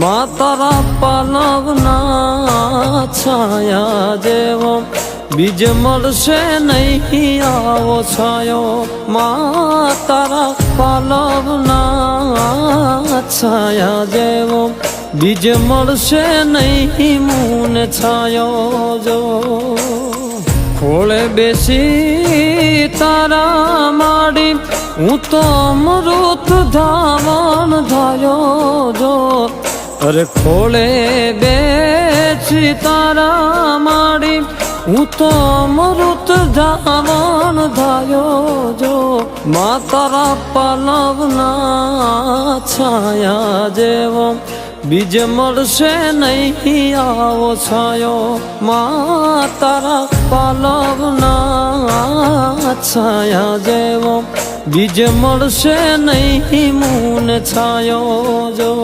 মা তারা পালব না ছায়া দেব বীজ মরছে নাই আও ছায় মা তারা না ছায়া দেব বীজ মরছে নাই মন ছায় খোলে বেশি তারা মাড়ি উত্তম রুত ধাবন ধয় আরে খোলে বেছি তারা মারি উত্তম রুত ধামন ধায় যো মা তারা পালব না ছায়া যেব બીજ મળશે નહીં આવો છાયો મા તારા પાલવના છાયા જેવો બીજ મળશે નહીં મૂન છાયો જો